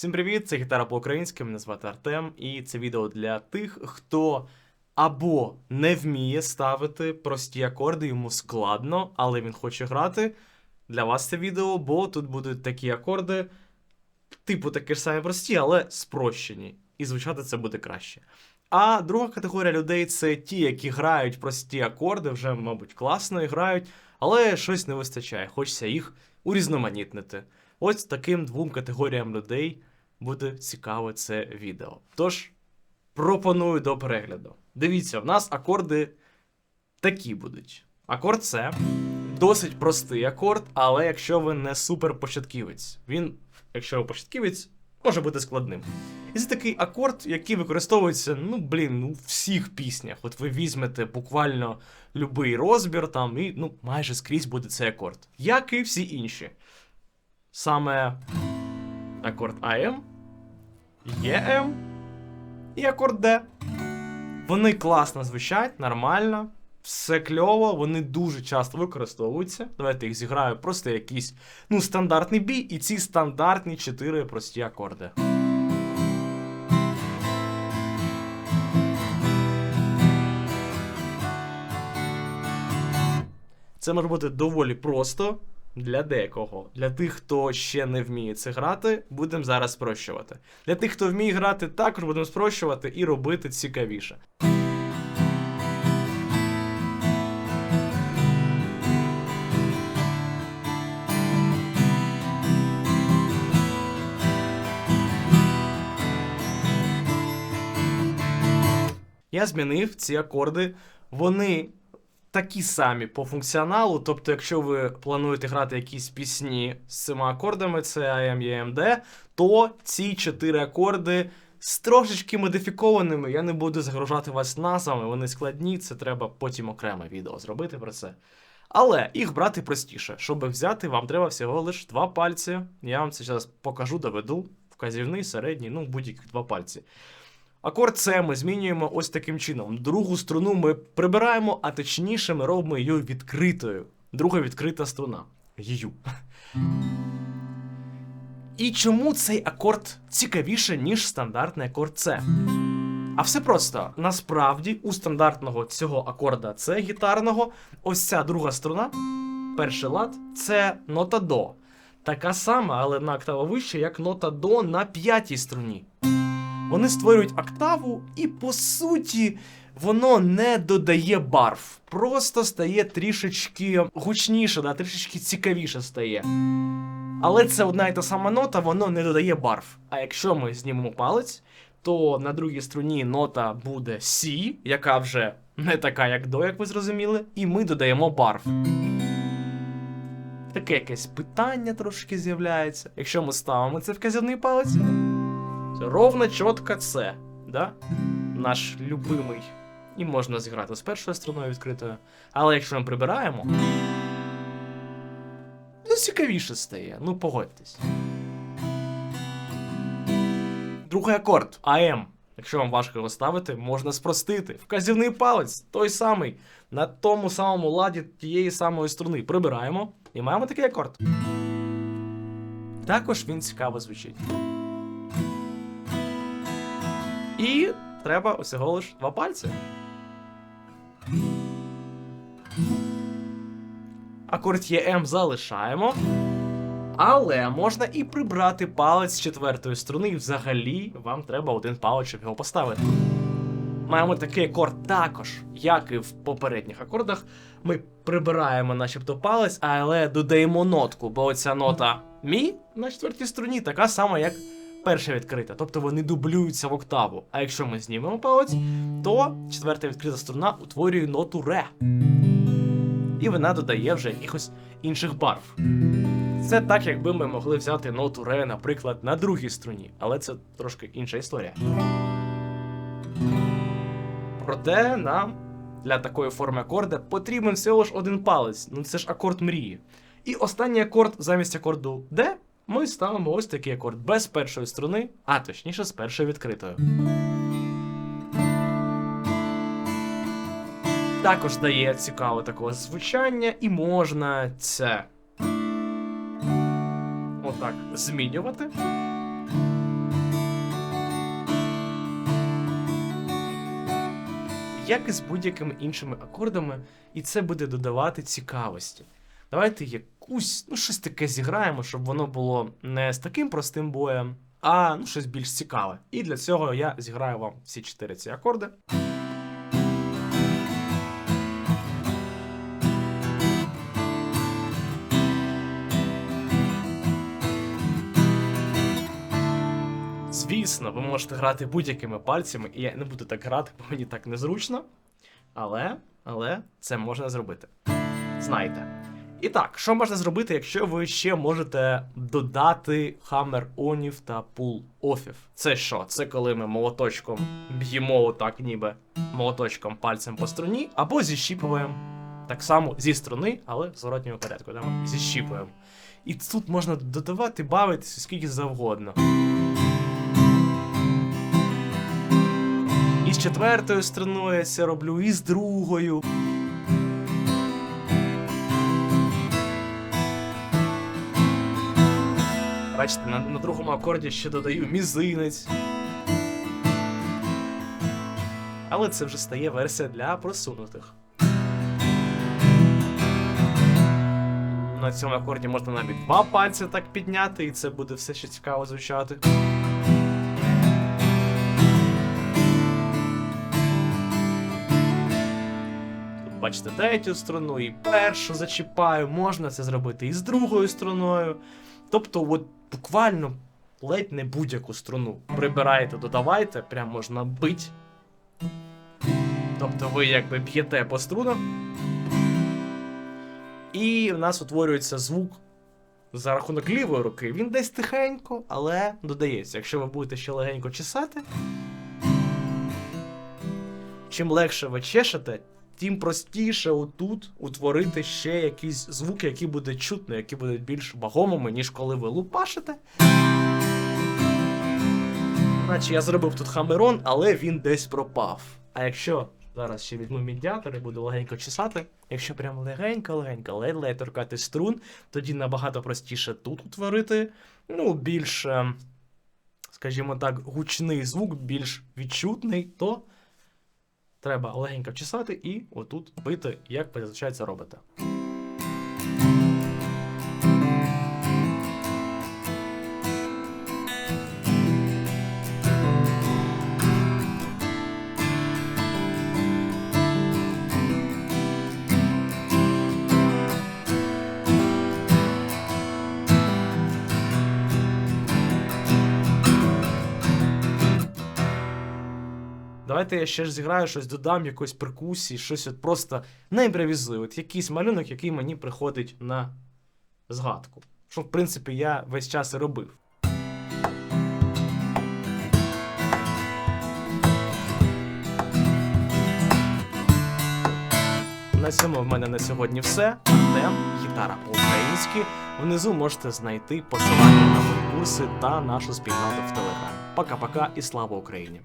Всім привіт! Це гітара по-українськи. Мене звати Артем, і це відео для тих, хто або не вміє ставити прості акорди, йому складно, але він хоче грати. Для вас це відео, бо тут будуть такі акорди, типу такі ж самі прості, але спрощені. І звучати це буде краще. А друга категорія людей це ті, які грають прості акорди, вже, мабуть, класно грають, але щось не вистачає. Хочеться їх урізноманітнити. Ось таким двом категоріям людей буде цікаве це відео. Тож, пропоную до перегляду. Дивіться, в нас акорди такі будуть. Акорд С досить простий акорд, але якщо ви не супер початківець, він, якщо ви початківець, може бути складним. І це такий акорд, який використовується, ну, блін, в всіх піснях. От ви візьмете буквально любий розбір там, і ну, майже скрізь буде цей акорд. Як і всі інші. Саме акорд АМ, ЄМ і акорд Д. Вони класно звучать, нормально, все кльово, вони дуже часто використовуються. Давайте їх зіграю просто якийсь ну, стандартний бій, і ці стандартні чотири прості акорди. Це може бути доволі просто для декого. Для тих, хто ще не вміє це грати, будемо зараз спрощувати. Для тих, хто вміє грати, також будемо спрощувати і робити цікавіше. Я змінив ці акорди. Вони такі самі по функціоналу. Тобто, якщо ви плануєте грати якісь пісні з цими акордами, це AM, EMD, то ці чотири акорди з трошечки модифікованими. Я не буду загружати вас назвами, вони складні, це треба потім окреме відео зробити про це. Але їх брати простіше. Щоб взяти, вам треба всього лише два пальці. Я вам це зараз покажу, доведу. Вказівний, середній, ну, будь-яких два пальці. Акорд С ми змінюємо ось таким чином. Другу струну ми прибираємо, а точніше ми робимо її відкритою. Друга відкрита струна. Їю. І чому цей акорд цікавіше, ніж стандартний акорд С? А все просто. Насправді, у стандартного цього акорда С гітарного, ось ця друга струна, перший лад, це нота До. Така сама, але на октаву вище, як нота До на п'ятій струні. Вони створюють октаву, і по суті воно не додає барв. Просто стає трішечки гучніше, да, трішечки цікавіше стає. Але це одна і та сама нота, воно не додає барв. А якщо ми знімемо палець, то на другій струні нота буде Сі, яка вже не така, як до, як ви зрозуміли, і ми додаємо барв. Таке якесь питання трошки з'являється. Якщо ми ставимо це вказівний палець. Ровно чітко це, да? Наш любимий. І можна зіграти з першою струною відкритою. Але якщо ми прибираємо. Ну, цікавіше стає, ну погодьтесь. Другий акорд АМ. Якщо вам важко його ставити, можна спростити. Вказівний палець, той самий, на тому самому ладі тієї самої струни. Прибираємо і маємо такий акорд. Також він цікаво звучить. І треба усього лиш два пальці. Акорд ЄМ залишаємо. Але можна і прибрати палець з четвертої струни, і взагалі вам треба один палець, щоб його поставити. Маємо такий акорд також, як і в попередніх акордах. Ми прибираємо начебто палець, але додаємо нотку, бо оця нота Мі на четвертій струні така сама, як перша відкрита, тобто вони дублюються в октаву. А якщо ми знімемо палець, то четверта відкрита струна утворює ноту ре. І вона додає вже якихось інших барв. Це так, якби ми могли взяти ноту ре, наприклад, на другій струні, але це трошки інша історія. Проте нам для такої форми акорда потрібен всього ж один палець. Ну це ж акорд мрії. І останній акорд замість акорду Д ми ставимо ось такий акорд без першої струни, а точніше з першою відкритою. Також дає цікаве такого звучання і можна це отак змінювати. Як і з будь-якими іншими акордами, і це буде додавати цікавості. Давайте якусь, ну, щось таке зіграємо, щоб воно було не з таким простим боєм, а ну, щось більш цікаве. І для цього я зіграю вам всі чотири ці акорди. Звісно, ви можете грати будь-якими пальцями, і я не буду так грати, бо мені так незручно. Але, але це можна зробити. Знаєте. І так, що можна зробити, якщо ви ще можете додати хаммер онів та пул офів? Це що? Це коли ми молоточком б'ємо отак, ніби молоточком пальцем по струні, або зіщіпуємо так само зі струни, але в зворотньому порядку. Да? Зіщіпуємо. І тут можна додавати, бавитися скільки завгодно. І з четвертою струною я це роблю, і з другою. Бачите, на, на другому акорді ще додаю мізинець. Але це вже стає версія для просунутих. На цьому акорді можна навіть два пальці так підняти, і це буде все ще цікаво звучати. Тут бачите третю струну і першу зачіпаю. Можна це зробити і з другою струною. Тобто, от буквально ледь не будь-яку струну. Прибираєте, додавайте, прям можна бить. Тобто ви якби б'єте по струнах. І в нас утворюється звук за рахунок лівої руки. Він десь тихенько, але додається. Якщо ви будете ще легенько чесати. Чим легше ви чешете, тим простіше отут утворити ще якісь звуки, які будуть чутно, які будуть більш вагомими, ніж коли ви лупашите. Наче я зробив тут хамерон, але він десь пропав. А якщо зараз ще візьму медіатор і буду легенько чесати, якщо прям легенько-легенько, ледь-ледь торкати струн, тоді набагато простіше тут утворити, ну, більш, е, скажімо так, гучний звук, більш відчутний, то треба легенько чесати і отут бити, як ви це робите. Давайте я ще ж зіграю щось, додам якоїсь перкусії, щось от просто не імпровізую. От якийсь малюнок, який мені приходить на згадку. Що, в принципі, я весь час і робив. На цьому в мене на сьогодні все. Артем, гітара по-українськи. Внизу можете знайти посилання на мої курси та нашу спільноту в Телеграм. Пока-пока і слава Україні!